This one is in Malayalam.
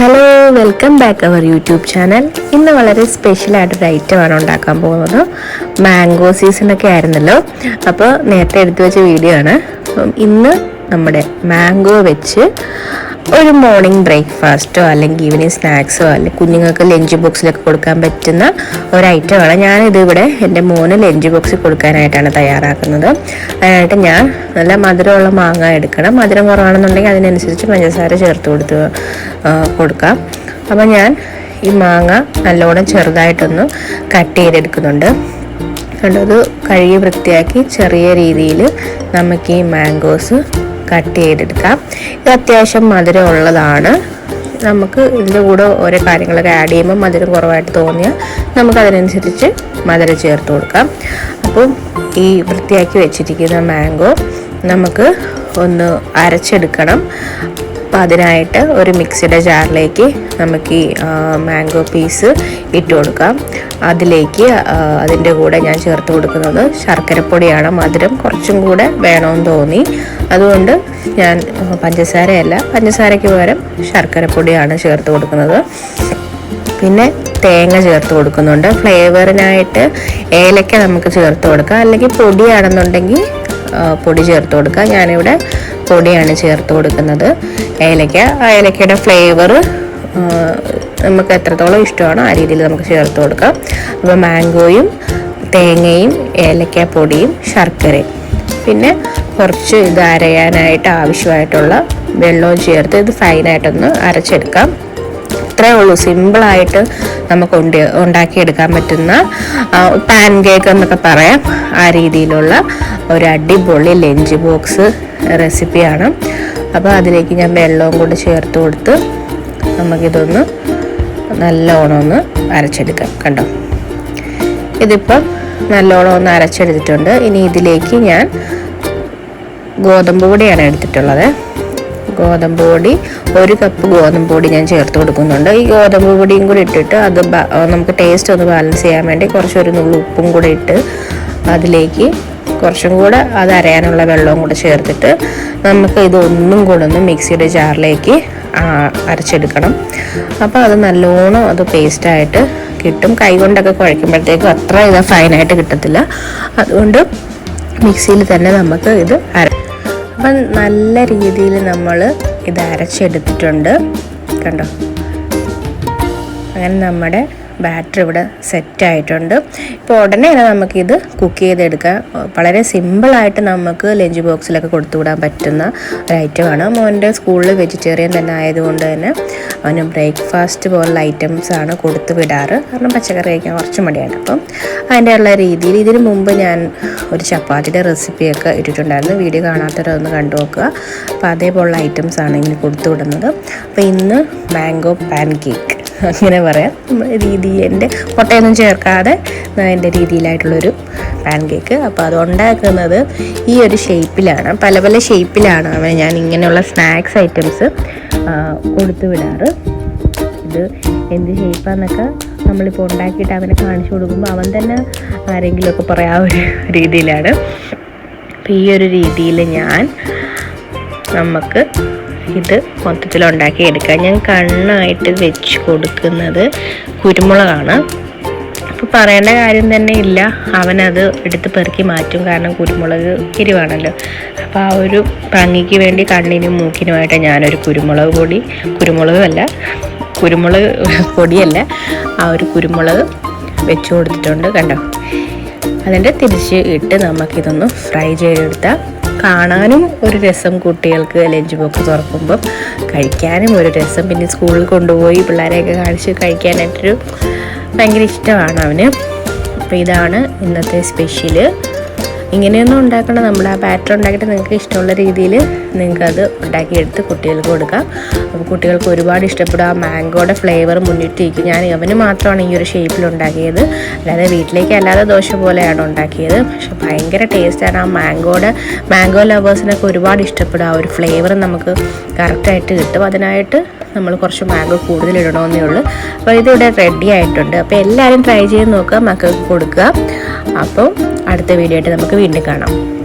Hello welcome back our YouTube channel ഇന്ന് വളരെ സ്പെഷ്യൽ ആയിട്ടൊരു ഐറ്റമാണ് ഉണ്ടാക്കാൻ പോകുന്നത്. മാംഗോ സീസണൊക്കെ ആയിരുന്നല്ലോ. അപ്പോൾ നേരത്തെ എടുത്തു വെച്ച വീഡിയോ ആണ്. ഇന്ന് നമ്മുടെ മാംഗോ വെച്ച് ഒരു മോർണിംഗ് ബ്രേക്ക്ഫാസ്റ്റോ അല്ലെങ്കിൽ ഈവനിങ് സ്നാക്സോ അല്ലെങ്കിൽ കുഞ്ഞുങ്ങൾക്ക് ലഞ്ച് ബോക്സിലൊക്കെ കൊടുക്കാൻ പറ്റുന്ന ഒരു ഐറ്റമാണ് ഞാനിത് ഇവിടെ എന്റെ മോന് ലഞ്ച് ബോക്സിൽ കൊടുക്കാനായിട്ടാണ് തയ്യാറാക്കുന്നത്. അതിനായിട്ട് ഞാൻ നല്ല മധുരമുള്ള മാങ്ങ എടുക്കണം. മധുരം കുറവാണെന്നുണ്ടെങ്കിൽ അതിനനുസരിച്ച് പഞ്ചസാര ചേർത്ത് കൊടുത്ത് കൊടുക്കാം. അപ്പോൾ ഞാൻ ഈ മാങ്ങ നല്ലോണം ചെറുതായിട്ടൊന്ന് കട്ട് ചെയ്തെടുക്കുന്നുണ്ട്. കണ്ടത് കഴുകി വൃത്തിയാക്കി ചെറിയ രീതിയിൽ നമുക്ക് ഈ മാംഗോസ് കട്ട് ചെയ്തെടുക്കാം. ഇത് അത്യാവശ്യം മധുരം ഉള്ളതാണ്. നമുക്ക് ഇതിന്റെ കൂടെ ഓരോ കാര്യങ്ങളൊക്കെ ആഡ് ചെയ്യുമ്പോൾ മധുരം കുറവായിട്ട് തോന്നിയാൽ നമുക്ക് അതിനനുസരിച്ച് മധുരം ചേർത്ത് കൊടുക്കാം. അപ്പം ഈ വൃത്തിയാക്കി വെച്ചിരിക്കുന്ന മാംഗോ നമുക്ക് ഒന്ന് അരച്ചെടുക്കണം. അപ്പോൾ അതിനായിട്ട് ഒരു മിക്സിയുടെ ജാറിലേക്ക് നമുക്ക് ഈ മാംഗോ പീസ് ഇട്ട് കൊടുക്കാം. അതിലേക്ക് അതിന്റെ കൂടെ ഞാൻ ചേർത്ത് കൊടുക്കുന്നത് ശർക്കരപ്പൊടിയാണ് മധുരം കുറച്ചും കൂടെ വേണമെന്ന് തോന്നി. അതുകൊണ്ട് ഞാൻ പഞ്ചസാരയല്ല പഞ്ചസാരയ്ക്ക് പകരം ശർക്കരപ്പൊടിയാണ് ചേർത്ത് കൊടുക്കുന്നത്. പിന്നെ തേങ്ങ ചേർത്ത് കൊടുക്കുന്നുണ്ട്. ഫ്ലേവറിനായിട്ട് ഏലക്ക നമുക്ക് ചേർത്ത് കൊടുക്കാം. അല്ലെങ്കിൽ പൊടിയാണെന്നുണ്ടെങ്കിൽ പൊടി ചേർത്ത് കൊടുക്കാം. ഞാനിവിടെ പൊടിയാണ് ചേർത്ത് കൊടുക്കുന്നത്. ഏലക്ക ആ ഏലക്കയുടെ ഫ്ലേവർ നമുക്ക് എത്രത്തോളം ഇഷ്ടമാണോ ആ രീതിയിൽ നമുക്ക് ചേർത്ത് കൊടുക്കാം. അപ്പോൾ മാംഗോയും തേങ്ങയും ഏലക്കപ്പൊടിയും ശർക്കരയും. പിന്നെ കുറച്ച് ഇത് അരയാനായിട്ട് ആവശ്യമായിട്ടുള്ള വെള്ളവും ചേർത്ത് ഇത് ഫൈനായിട്ടൊന്ന് അരച്ചെടുക്കാം. ഇത്രയേ ഉള്ളൂ. സിമ്പിളായിട്ട് നമുക്ക് ഉണ്ട് ഉണ്ടാക്കിയെടുക്കാൻ പറ്റുന്ന പാൻ കേക്ക് എന്നൊക്കെ പറയാം. ആ രീതിയിലുള്ള ഒരു അടിപൊളി ലഞ്ച് ബോക്സ് റെസിപ്പിയാണ്. അപ്പോൾ അതിലേക്ക് ഞാൻ വെള്ളവും കൂടി ചേർത്ത് കൊടുത്ത് നമുക്കിതൊന്ന് നല്ലോണം ഒന്ന് അരച്ചെടുക്കാം. കണ്ടോ? ഇതിപ്പം നല്ലോണം ഒന്ന് അരച്ചെടുത്തിട്ടുണ്ട്. ഇനി ഇതിലേക്ക് ഞാൻ ഗോതമ്പ് പൊടിയാണ് എടുത്തിട്ടുള്ളത്. ഗോതമ്പ് പൊടി ഒരു കപ്പ് ഗോതമ്പ് പൊടി ഞാൻ ചേർത്ത് കൊടുക്കുന്നുണ്ട്. ഈ ഗോതമ്പ് പൊടിയും കൂടി ഇട്ടിട്ട് അത് നമുക്ക് ടേസ്റ്റ് ഒന്ന് ബാലൻസ് ചെയ്യാൻ വേണ്ടി കുറച്ചൊരു നുള്ളു ഉപ്പും കൂടെ ഇട്ട് അതിലേക്ക് കുറച്ചും കൂടെ അത് അരയാനുള്ള വെള്ളവും കൂടെ ചേർത്തിട്ട് നമുക്ക് ഇതൊന്നും കൂടെ ഒന്ന് മിക്സിയുടെ ജാറിലേക്ക് അരച്ചെടുക്കണം. അപ്പോൾ അത് നല്ലോണം അത് പേസ്റ്റായിട്ട് കിട്ടും. കൈ കൊണ്ടൊക്കെ കുഴയ്ക്കുമ്പോഴത്തേക്കും അത്ര ഇത് ഫൈനായിട്ട് കിട്ടത്തില്ല. അതുകൊണ്ട് മിക്സിയിൽ തന്നെ നമുക്ക് ഇത് അര അപ്പം നല്ല രീതിയിൽ നമ്മൾ ഇത് അരച്ചെടുത്തിട്ടുണ്ട്. കണ്ടോ? അങ്ങനെ നമ്മുടെ ബാറ്റർ ഇവിടെ സെറ്റായിട്ടുണ്ട് ഇപ്പോൾ ഉടനെ തന്നെ നമുക്കിത് കുക്ക് ചെയ്തെടുക്കാം. വളരെ സിമ്പിളായിട്ട് നമുക്ക് ലഞ്ച് ബോക്സിലൊക്കെ കൊടുത്തുവിടാൻ പറ്റുന്ന ഒരു ഐറ്റമാണ് മോന്റെ സ്കൂളിൽ വെജിറ്റേറിയൻ തന്നെ ആയതുകൊണ്ട് തന്നെ അവന് ബ്രേക്ക്ഫാസ്റ്റ് പോലുള്ള ഐറ്റംസാണ് കൊടുത്തു വിടാറ്. കാരണം പച്ചക്കറി കഴിക്കാൻ കുറച്ച് മടിയാണ്. അപ്പം അതിന്റെ ഉള്ള രീതിയിൽ ഇതിന് മുമ്പ് ഞാൻ ഒരു ചപ്പാത്തിയുടെ റെസിപ്പിയൊക്കെ ഇട്ടിട്ടുണ്ടായിരുന്നു. വീഡിയോ കാണാത്തവരൊന്ന് കണ്ടു നോക്കുക. അപ്പോൾ അതേപോലുള്ള ഐറ്റംസ് ആണ് ഇങ്ങനെ കൊടുത്തു വിടുന്നത്. അപ്പോൾ ഇന്ന് മാംഗോ പാൻ കേക്ക് അങ്ങനെ പറയാം. രീതി എന്റെ മുട്ടയൊന്നും ചേർക്കാതെ എന്റെ രീതിയിലായിട്ടുള്ളൊരു പാൻ കേക്ക് അപ്പോൾ അത് ഉണ്ടാക്കുന്നത് ഈ ഒരു ഷേപ്പിലാണ്. പല പല ഷേപ്പിലാണ് അവന് ഞാൻ ഇങ്ങനെയുള്ള സ്നാക്സ് ഐറ്റംസ് കൊടുത്തു വിടാറ്. ഇത് എന്ത് ഷേപ്പാന്നൊക്കെ നമ്മളിപ്പോൾ ഉണ്ടാക്കിയിട്ട് അവനെ കാണിച്ചു കൊടുക്കുമ്പോൾ അവൻ തന്നെ ആരെങ്കിലുമൊക്കെ പറയാ ഒരു രീതിയിലാണ്. അപ്പോൾ ഈ ഒരു രീതിയിൽ ഞാൻ നമുക്ക് ഇത് മൊത്തത്തിൽ ഉണ്ടാക്കി എടുക്കാം ഞാൻ കണ്ണായിട്ട് വെച്ച് കൊടുക്കുന്നത് കുരുമുളകാണ്. അപ്പോൾ പറയേണ്ട കാര്യം തന്നെ ഇല്ല. അവനത് എടുത്ത് പെറുക്കി മാറ്റും. കാരണം കുരുമുളക് എരിവാണല്ലോ അപ്പോൾ ആ ഒരു ഭംഗിക്ക് വേണ്ടി കണ്ണിനും മൂക്കിനുമായിട്ട് ഞാനൊരു കുരുമുളക് പൊടി കുരുമുളക് അല്ല കുരുമുളക് പൊടിയല്ല ആ ഒരു കുരുമുളക് വെച്ച് കൊടുത്തിട്ടുണ്ട് കണ്ടോ? അതിന്റെ തിരിച്ച് ഇട്ട് നമുക്കിതൊന്ന് ഫ്രൈ ചെയ്തെടുത്താൽ കാണാനും ഒരു രസം കുട്ടികൾക്ക് ലഞ്ച് ബോക്സ് തുറക്കുമ്പം കഴിക്കാനും ഒരു രസം. പിന്നെ സ്കൂളിൽ കൊണ്ടുപോയി പിള്ളേരെയൊക്കെ കാണിച്ച് കഴിക്കാനായിട്ടൊരു ഭയങ്കര ഇഷ്ടമാണ് അവന്. അപ്പോൾ ഇതാണ് ഇന്നത്തെ സ്പെഷ്യൽ. ഇങ്ങനെയൊന്നും ഉണ്ടാക്കണം നമ്മൾ ആ ബാറ്റർ ഉണ്ടാക്കിയിട്ട് നിങ്ങൾക്ക് ഇഷ്ടമുള്ള രീതിയിൽ നിങ്ങൾക്കത് ഉണ്ടാക്കിയെടുത്ത് കുട്ടികൾക്ക് കൊടുക്കാം. അപ്പോൾ കുട്ടികൾക്ക് ഒരുപാട് ഇഷ്ടപ്പെടും. ആ മാംഗോയുടെ ഫ്ലേവർ മുന്നിട്ടിരിക്കും. ഞാൻ അവന് മാത്രമാണ് ഈ ഒരു ഷേപ്പിൽ ഉണ്ടാക്കിയത്. അല്ലാതെ വീട്ടിലേക്ക് അല്ലാതെ ദോശ പോലെയാണ് ഉണ്ടാക്കിയത്. പക്ഷെ ഭയങ്കര ടേസ്റ്റാണ് ആ മാംഗോയുടെ മാംഗോ ലവേഴ്സിനൊക്കെ ഒരുപാട് ഇഷ്ടപ്പെടും. ആ ഒരു ഫ്ലേവർ നമുക്ക് കറക്റ്റായിട്ട് കിട്ടും. അതിനായിട്ട് നമ്മൾ കുറച്ച് മാംഗോ കൂടുതൽ ഇടണമെന്നേ ഉള്ളൂ. അപ്പോൾ ഇതിവിടെ റെഡി ആയിട്ടുണ്ട്. അപ്പോൾ എല്ലാവരും ട്രൈ ചെയ്ത് നോക്കുക. മക്കൾക്ക് കൊടുക്കുക. അപ്പോൾ അടുത്ത വീഡിയോ ആയിട്ട് നമുക്ക് വീണ്ടും കാണാം.